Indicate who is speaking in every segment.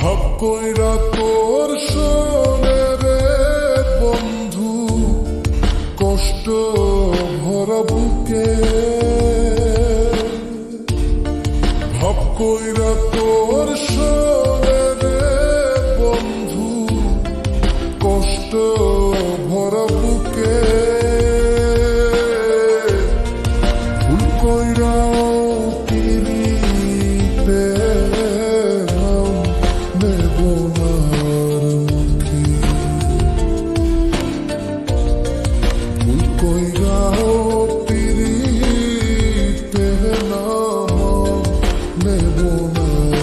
Speaker 1: ভাব কইরা তোর সরে রে বন্ধু, কষ্ট ভরা বুকে। ভাব কইরা তোর সরে রে বন্ধু, কষ্ট woman.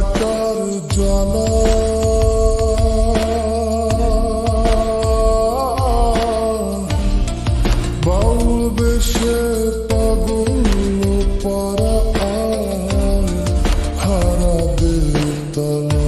Speaker 1: কাটার জ্বালা। বাউল বেশে পাগল পারা হারা বেতলা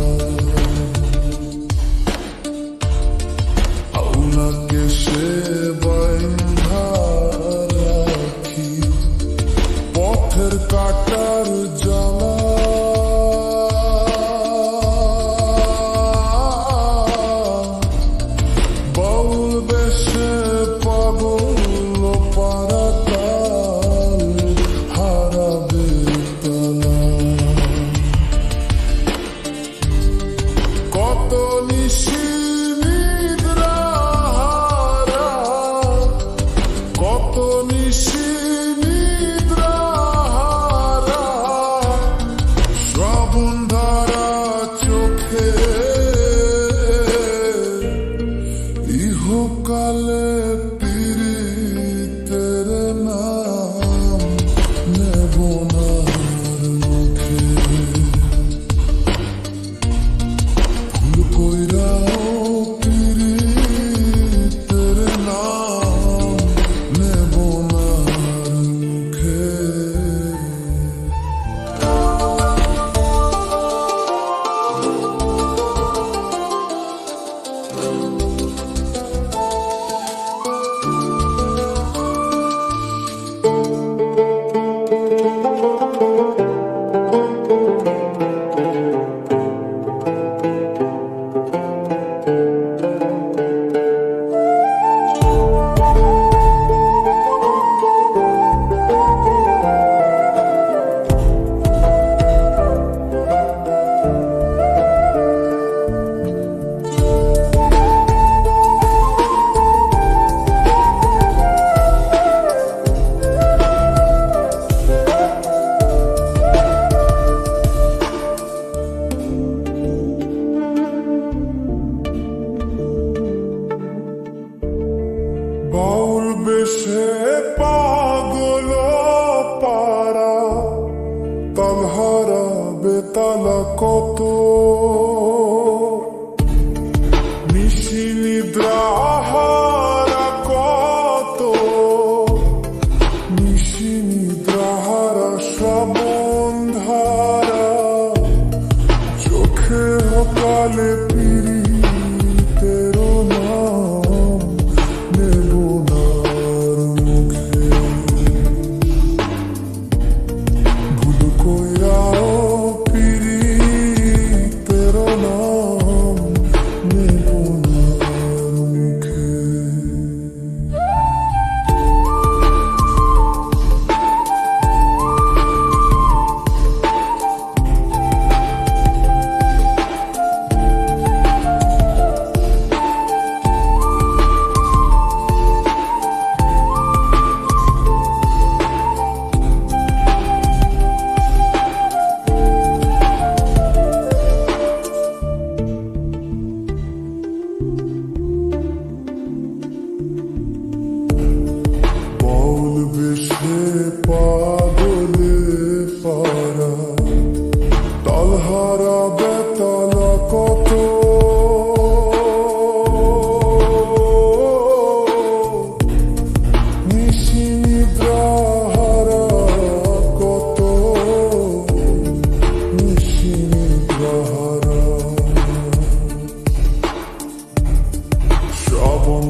Speaker 1: শ্রাবণ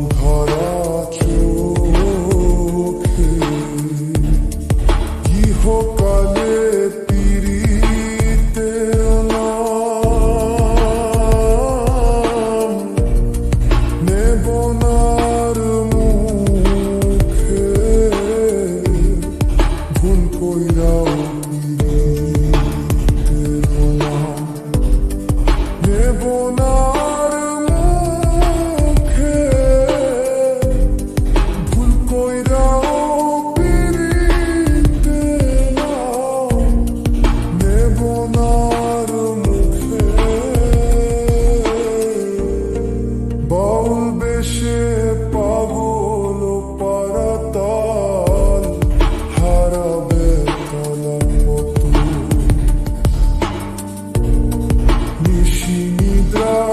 Speaker 1: throw